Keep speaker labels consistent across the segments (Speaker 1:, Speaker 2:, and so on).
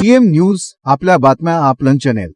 Speaker 1: CM news आपल्या बातम्या आपलं चॅनेल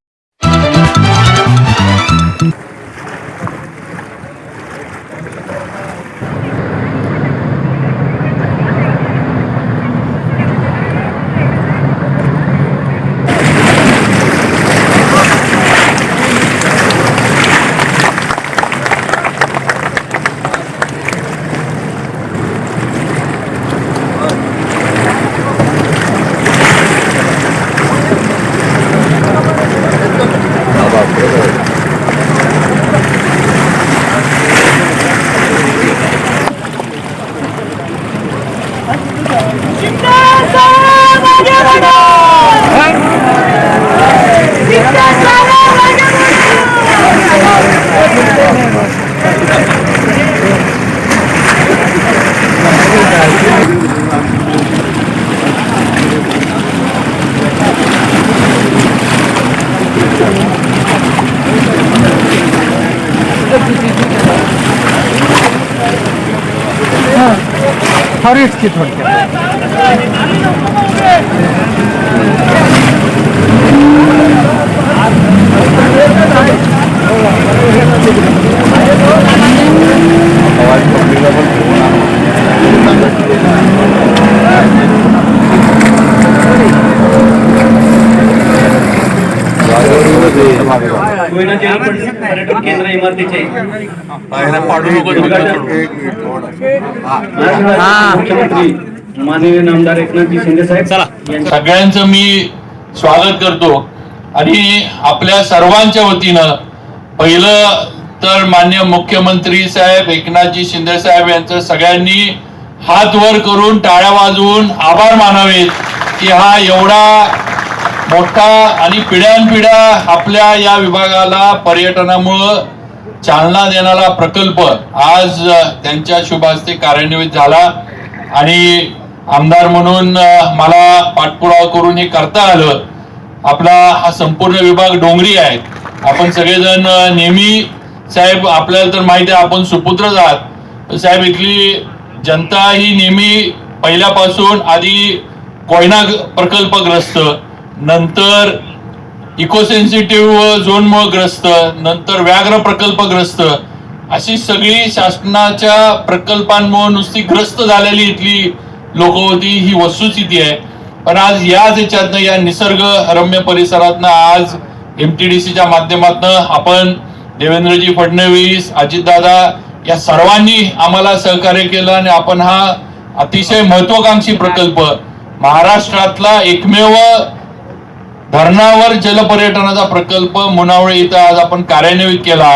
Speaker 2: हरीच की थोडक्यात
Speaker 3: कोयना जल पर्यटन केंद्र इमारतीचे मुख्यमंत्री माननीय नामदार एकनाथजी शिंदे साहेब चला.
Speaker 4: सगळ्यांचं मी स्वागत करतो. आणि आपल्या सर्वांच्या वतीनं पहिलं तर मान्य मुख्यमंत्री साहेब एकनाथजी शिंदे साहेब यांचं सगळ्यांनी हात वर करून टाळ्या वाजवून आभार मानावेत की हा एवढा मोठा आणि पिढ्यानपिढ्या आपल्या या विभागाला पर्यटनामुळं चालना देणारा प्रकल्प आज त्यांच्या शुभ हस्ते कार्यान्वित झाला. आणि आमदार म्हणून मला पाठपुरावा करून हे करता आलं. आपला हा संपूर्ण विभाग डोंगरी आहे. आपण सगळेजण नेहमी साहेब आपल्याला तर माहिती आहे आपण सुपुत्रच आहात. साहेब इथली जनता ही नेहमी पहिल्यापासून आधी कोयना प्रकल्पग्रस्त. नंतर इकोसेन्सिटिव्ह झोनमुळे ग्रस्त नंतर व्याघ्र प्रकल्पग्रस्त अशी सगळी शासनाच्या प्रकल्पांमुळे नुसती ग्रस्त झालेली इथली लोक होती ही वस्तुस्थिती आहे. पण आज याच याच्यातनं या निसर्ग रम्य परिसरातनं आज एम टी डी सीच्या आपण देवेंद्रजी फडणवीस अजितदादा या सर्वांनी आम्हाला सहकार्य केलं आणि आपण हा अतिशय महत्वाकांक्षी प्रकल्प महाराष्ट्रातला एकमेव धरणावर जलपर्यटनाचा प्रकल्प मुनावळे इथं आज आपण कार्यान्वित केला.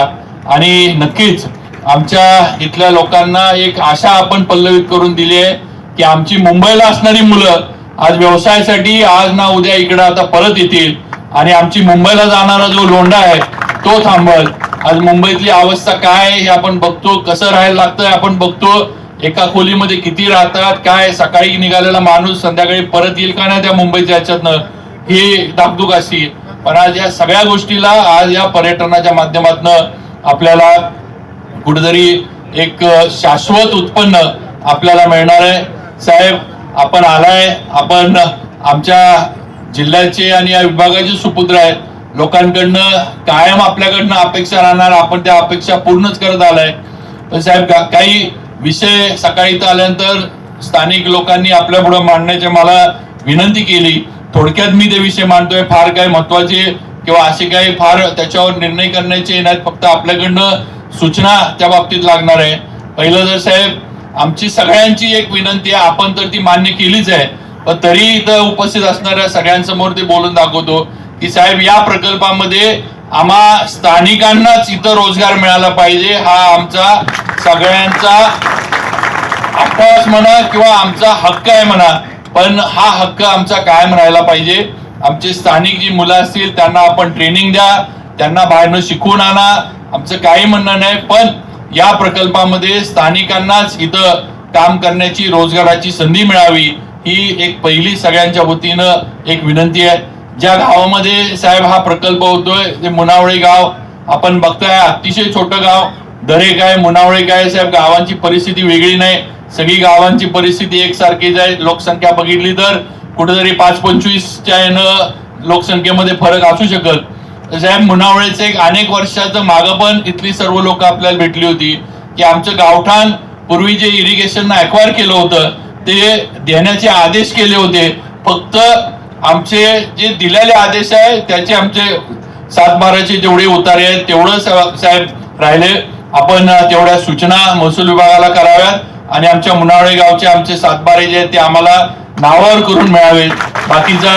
Speaker 4: आणि नक्कीच आमच्या इथल्या लोकांना एक आशा आपण पल्लवित करून दिली आहे की आमची मुंबईला असणारी मुलं आज व्यवसायासाठी आज ना उद्या इकडं आता परत येतील. आणि आमची मुंबईला जाणारा जो लोंढा आहे तो थांबल. आज मुंबईतली अवस्था काय आहे हे आपण बघतो. कसं राहायला लागतंय आपण बघतो. एका खोलीमध्ये किती राहतात काय सकाळी निघालेला माणूस संध्याकाळी परत येईल का नाही त्या मुंबईच्या याच्यातनं ही धाकधूक अशी. पण आज या सगळ्या गोष्टीला आज या पर्यटनाच्या माध्यमातून आपल्याला कुठेतरी एक शाश्वत उत्पन्न आपल्याला मिळणार आहे. साहेब आपण आलाय. आपण आमच्या जिल्ह्याचे आणि या विभागाचे सुपुत्र आहेत. लोकांकडनं कायम आपल्याकडनं अपेक्षा राहणार. आपण त्या अपेक्षा पूर्णच करत आलाय. पण साहेब का- काही विषय सकाळी इथं आल्यानंतर स्थानिक लोकांनी आपल्या पुढे मांडण्याची मला विनंती केली. थोडक्यात मी ते विषय मांडतोय. फार काही महत्त्वाचे किंवा असे काही फार त्याच्यावर निर्णय करण्याचे नाहीत फक्त आपल्याकडनं सूचना त्या बाबतीत लागणार आहे. पहिलं जर साहेब आमची सगळ्यांची एक विनंती आहे आपण तर ती मान्य केलीच आहे पण तरी इथं उपस्थित असणाऱ्या सगळ्यांसमोर ते बोलून दाखवतो की साहेब या प्रकल्पामध्ये आम्हा स्थानिकांनाच इथं रोजगार मिळाला पाहिजे. हा आमचा सगळ्यांचा आकाश म्हणा किंवा आमचा हक्क आहे म्हणा. पण हा हक्क आमचा कायम राहिला पाहिजे. आमचे स्थानिक जी मुलं असतील त्यांना आपण ट्रेनिंग द्या. त्यांना बाहेरनं शिकवून आणा. आमचं काही म्हणणं नाही पण या प्रकल्पामध्ये स्थानिकांनाच इथं काम करण्याची रोजगाराची संधी मिळावी ही एक पहिली सगळ्यांच्या वतीनं एक विनंती आहे. ज्या गावामध्ये साहेब हा प्रकल्प होतोय ते मुनावळे गाव आपण बघताय अतिशय छोटं गाव. दरे काय मुनावळे काय साहेब गावांची परिस्थिती वेगळी नाही. सगळी गावांची परिस्थिती एकसारखीच आहे. लोकसंख्या बघितली तर कुठेतरी पाच पंचवीसच्या यानं लोकसंख्येमध्ये फरक असू शकत. साहेब मुनावळेचं एक अनेक वर्षाचं मागं पण इथली सर्व लोक आपल्याला भेटली होती. की आमचं गावठाण पूर्वी जे इरिगेशन अक्वायर केलं होतं ते देण्याचे आदेश केले होते. फक्त आमचे जे दिलेले आदेश आहे त्याचे आमचे सातबाराचे जेवढे उतारे आहेत तेवढं साहेब राहिले. आपण तेवढ्या सूचना महसूल विभागाला कराव्यात. आणि आमच्या मुनावळे गावचे आमचे सातबारे जे आहेत ते आम्हाला नावावर करून मिळावेत बाकीचा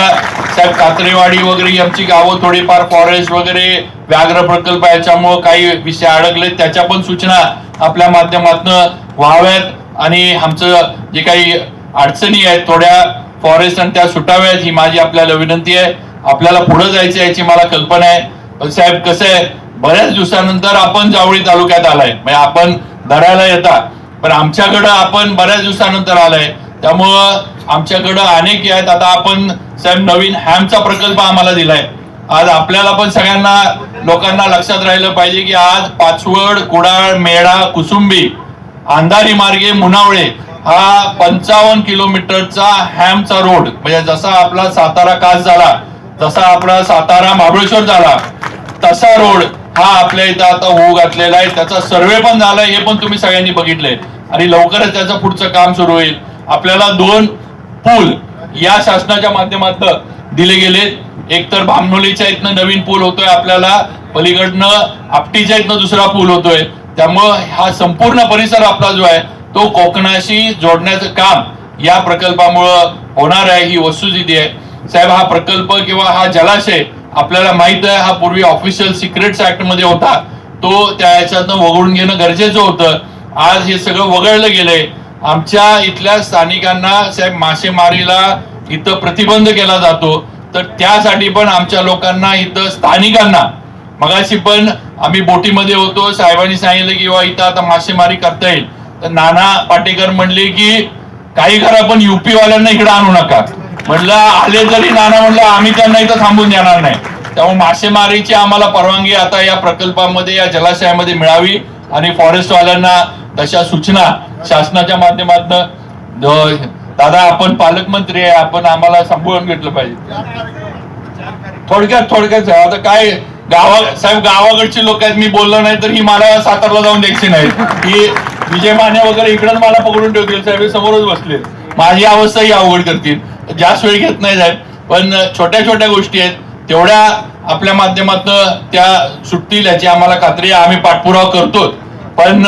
Speaker 4: साहेब कात्रेवाडी वगैरे आमची गावं थोडीफार फॉरेस्ट वगैरे व्याघ्र प्रकल्प याच्यामुळं काही विषय अडकले त्याच्या पण सूचना आपल्या माध्यमातनं व्हाव्यात आणि आमचं जे काही अडचणी आहेत थोड्या फॉरेस्ट आणि त्या सुटाव्यात ही माझी आपल्याला विनंती आहे. आपल्याला पुढे जायचं याची मला कल्पना आहे. पण साहेब कसं आहे बऱ्याच दिवसानंतर आपण जावळी तालुक्यात आलाय. म्हणजे आपण धरायला येता. पण आमच्याकडं आपण बऱ्याच दिवसानंतर आलाय. त्यामुळं आमच्याकडं अनेक आहेत. आता आपण साहेब नवीन हॅमचा प्रकल्प आम्हाला दिलाय. आज आपल्याला पण सगळ्यांना लोकांना लक्षात राहिलं पाहिजे की आज पाचवड कुडाळ मेढा कुसुंबी अंधारी मार्गे मुनावळे हा पंचावन्न किलोमीटरचा हॅमचा रोड. म्हणजे जसा आपला सातारा कास झाला जसा आपला सातारा महाबळेश्वर झाला तसा रोड हा आपल्या इथं आता होऊ घातलेला आहे. त्याचा सर्वे पण झालाय हे पण तुम्ही सगळ्यांनी बघितलंय. आणि लवकरच त्याचं पुढचं काम सुरू होईल. आपल्याला दोन पूल या शासनाच्या माध्यमातून दिले गेले. एक तर भामनोलीच्या इथनं नवीन पूल होतोय आपल्याला पलीकडनं आपटीच्या इथनं दुसरा पूल होतोय. त्यामुळं हा संपूर्ण परिसर आपला जो आहे तो कोकणाशी जोडण्याचं काम या प्रकल्पामुळं होणार आहे ही वस्तुस्थिती आहे. साहेब हा प्रकल्प किंवा हा जलाशय आपल्याला माहीत आहे हा पूर्वी ऑफिशियल सिक्रेट्स ऍक्टमध्ये होता. तो त्या याच्यातनं वगळून घेणं गरजेचं होतं. आज हे सगळं वगळलं गेलंय. आमच्या इथल्या स्थानिकांना साहेब मासेमारीला इथं प्रतिबंध केला जातो. तर त्यासाठी पण आमच्या लोकांना इथं स्थानिकांना मगाशी पण आम्ही बोटीमध्ये होतो साहेबांनी सांगितलं की बा इथं आता मासेमारी करता येईल. तर नाना पाटेकर म्हणले की काही करा पण युपीवाल्यांना इकडे आणू नका. म्हटलं आले तरी नाना म्हणलं आम्ही त्यांना इथं थांबून देणार नाही. त्यामुळे मासेमारीची आम्हाला परवानगी आता या प्रकल्पामध्ये या जलाशयामध्ये मिळावी आणि फॉरेस्ट वाल्यांना तशा सूचना शासनाच्या माध्यमातून दादा आपण पालकमंत्री आहे आपण आम्हाला सांभाळून घेतलं पाहिजे. थोडक्यात थोडक्यात आता काय गावा साहेब गावाकडची लोक आहेत मी बोललो नाही तर ही मला सातारला जाऊन द्यायची नाही ही विजय माने वगैरे इकडं मला पकडून ठेवतील साहेब समोरच बसले माझी अवस्था ही अवघड करतील. जास्त वेळ घेत नाही साहेब. पण छोट्या छोट्या गोष्टी आहेत. तेवढ्या आपल्या माध्यमातून त्या सुटतील याची आम्हाला खात्री आम्ही पाठपुरावा करतो पण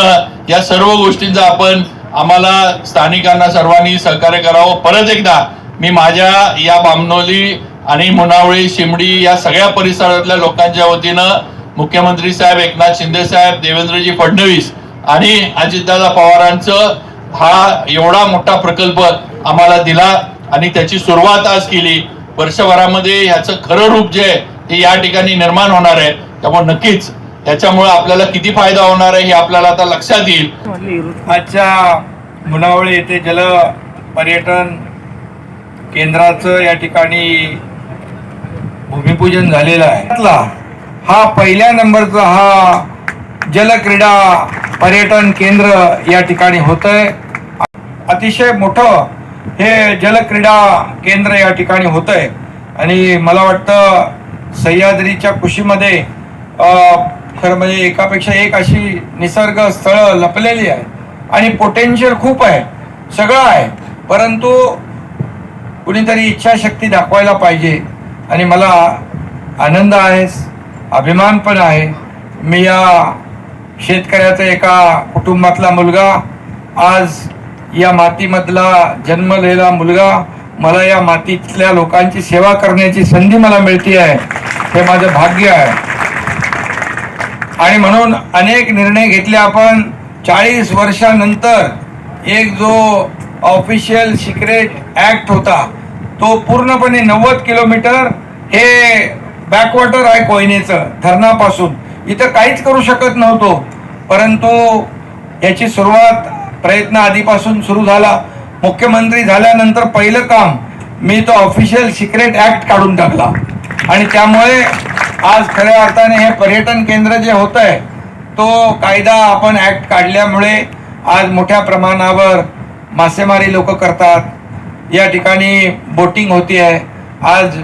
Speaker 4: या सर्व गोष्टींचा आपण आम्हाला स्थानिकांना सर्वांनी सहकार्य करावं. परत एकदा मी माझ्या या बामनोली आणि मुनावळी शिमडी या सगळ्या परिसरातल्या लोकांच्या वतीनं मुख्यमंत्री साहेब एकनाथ शिंदे साहेब देवेंद्रजी फडणवीस आणि अजितदादा पवारांचं हा एवढा मोठा प्रकल्प आम्हाला दिला आणि त्याची सुरुवात आज केली. वर्षभरामध्ये ह्याचं खरं रूप जे आहे ते या ठिकाणी निर्माण होणार आहे. त्यामुळे नक्कीच त्याच्यामुळे आपल्याला किती फायदा होणार आहे हे आपल्याला आता लक्षात येईल.
Speaker 2: आजच्या मुनावळे येथे जल पर्यटन केंद्राचं या ठिकाणी भूमिपूजन झालेलं आहे. हा पहिल्या नंबरचा हा जलक्रीडा पर्यटन केंद्र या ठिकाणी होत आहे अतिशय मोठं हे जलक्रीडा केंद्र या ठिकाणी होत आहे आणि मला वाटतं सह्याद्रीच्या कुशीमध्ये खरं म्हणजे एकापेक्षा एक अशी निसर्ग स्थळं लपलेली आहे आणि पोटेन्शियल खूप आहे. सगळं आहे. परंतु कुणीतरी इच्छाशक्ती दाखवायला पाहिजे. आणि मला आनंद आहे अभिमान पण आहे. मी या शेतकऱ्याचा एका कुटुंबातला मुलगा आज या मातीमधला जन्मलेला मुलगा मला या मातीतल्या लोकांची सेवा करण्याची संधी मला मिळते आहे हे माझं भाग्य आहे. आणि म्हणून अनेक निर्णय घेतले आपण चाळीस वर्षानंतर एक जो ऑफिशियल सिक्रेट ॲक्ट होता तो पूर्णपणे नव्वद किलोमीटर हे बॅकवॉटर आहे कोयनेचं धरणापासून. इथं काहीच करू शकत नव्हतो. परंतु याची सुरुवात प्रयत्न आधीपासून सुरू झाला. मुख्यमंत्री झाल्यानंतर पहिलं काम मी तो ऑफिशियल सिक्रेट ऍक्ट काढून टाकला. आणि त्यामुळे आज खऱ्या अर्थाने हे पर्यटन केंद्र जे होत आहे तो कायदा आपण ऍक्ट काढल्यामुळे आज मोठ्या प्रमाणावर मासेमारी लोक करतात. या ठिकाणी बोटिंग होती आहे आज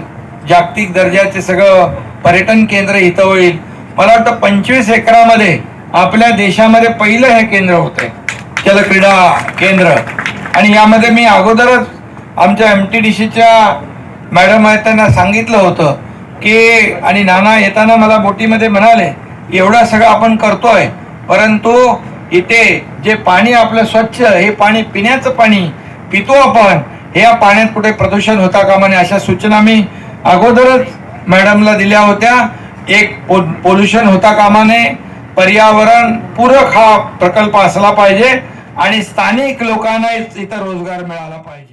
Speaker 2: जागतिक दर्जाचे सगळं पर्यटन केंद्र इथं होईल. मला वाटतं पंचवीस एकरामध्ये आपल्या देशामध्ये पहिलं हे केंद्र होते जलक्रीडा केंद्र. आणि यामध्ये मी अगोदरच आमच्या एम टी डी सीच्या मॅडम आहेत त्यांना सांगितलं होतं की आणि नाना येताना मला बोटीमध्ये म्हणाले एवढा सगळं आपण करतोय परंतु इथे जे पाणी आपलं स्वच्छ हे पाणी पिण्याचं पाणी पितो आपण हे या पाण्यात कुठे प्रदूषण होता का म्हणे अशा सूचना मी अगोदरच मॅडमला दिल्या होत्या. एक पो पोल्युशन होता कामा नये पर्यावरण पूरक हा प्रकल्प असला पाहिजे आणि स्थानिक लोकांना इथं रोजगार मिळाला पाहिजे.